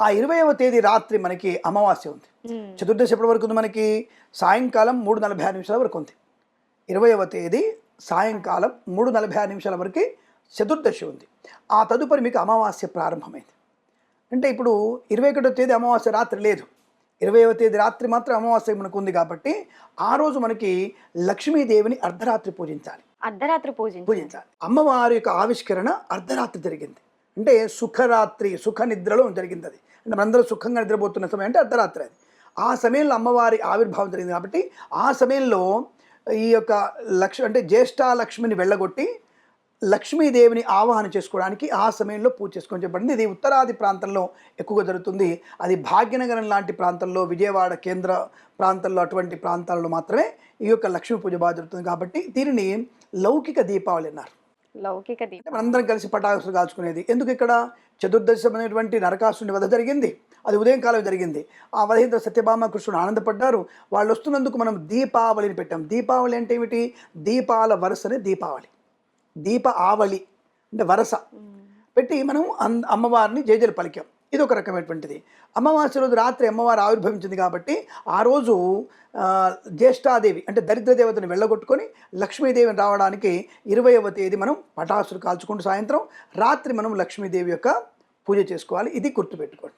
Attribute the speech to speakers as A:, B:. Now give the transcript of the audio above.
A: ఆ ఇరవైవ తేదీ రాత్రి మనకి అమావాస్య ఉంది. చతుర్దశి ఎప్పటి వరకు ఉంది మనకి? సాయంకాలం మూడు నలభై ఆరు నిమిషాల వరకు ఉంది. ఇరవైవ తేదీ సాయంకాలం మూడు నలభై ఆరు నిమిషాల వరకు చతుర్దశి ఉంది. ఆ తదుపరి మీకు అమావాస్య ప్రారంభమైంది. అంటే ఇప్పుడు ఇరవై ఒకటో తేదీ అమావాస్య రాత్రి లేదు. ఇరవైవ తేదీ రాత్రి మాత్రం అమావాస్య మనకు ఉంది కాబట్టి ఆ రోజు మనకి లక్ష్మీదేవిని అర్ధరాత్రి పూజించాలి.
B: అర్ధరాత్రి పూజించి
A: పూజించాలి. అమ్మవారి యొక్క ఆవిష్కరణ అర్ధరాత్రి జరిగింది. అంటే సుఖరాత్రి సుఖ నిద్రలో జరిగింది అది. అంటే మనందరూ సుఖంగా నిద్రపోతున్న సమయం అంటే అర్ధరాత్రి అది. ఆ సమయంలో అమ్మవారి ఆవిర్భావం జరిగింది కాబట్టి ఆ సమయంలో ఈ యొక్క లక్ష్మి అంటే జ్యేష్ఠ లక్ష్మిని వెళ్ళగొట్టి లక్ష్మీదేవిని ఆవాహన చేసుకోవడానికి ఆ సమయంలో పూజ చేసుకొని చెప్పబడింది. ఇది ఉత్తరాది ప్రాంతంలో ఎక్కువగా జరుగుతుంది. అది భాగ్యనగరం లాంటి ప్రాంతంలో విజయవాడ కేంద్ర ప్రాంతంలో అటువంటి ప్రాంతాల్లో మాత్రమే ఈ యొక్క లక్ష్మీ పూజ బాగా జరుగుతుంది కాబట్టి దీనిని లౌకిక దీపావళి అన్నారు.
B: లౌకిక దీపం.
A: మనందరం కలిసి పటాకులు కాల్చుకునేది. ఎందుకు ఇక్కడ? చతుర్దశి అనేటువంటి నరకాసుని వధ జరిగింది. అది ఉదయం కాలం జరిగింది. ఆ వధేంద్ర సత్యభామ కృష్ణుడు ఆనందపడ్డారు. వాళ్ళు వస్తున్నందుకు మనం దీపావళిని పెట్టాం. దీపావళి అంటే ఏమిటి? దీపాల వరుసనే దీపావళి. దీప ఆవళి అంటే వరస. పెట్టి మనం అమ్మవారిని జయజలు పలికాం. ఇది ఒక రకమైనటువంటిది. అమావాస్య రోజు రాత్రి అమ్మవారు ఆవిర్భవించింది కాబట్టి ఆ రోజు జ్యేష్ఠాదేవి అంటే దరిద్ర దేవతను వెళ్ళగొట్టుకొని లక్ష్మీదేవిని రావడానికి ఇరవైవ తేదీ మనం పటాసులు కాల్చుకుంటూ సాయంత్రం రాత్రి మనం లక్ష్మీదేవి యొక్క పూజ చేసుకోవాలి. ఇది గుర్తుపెట్టుకోండి.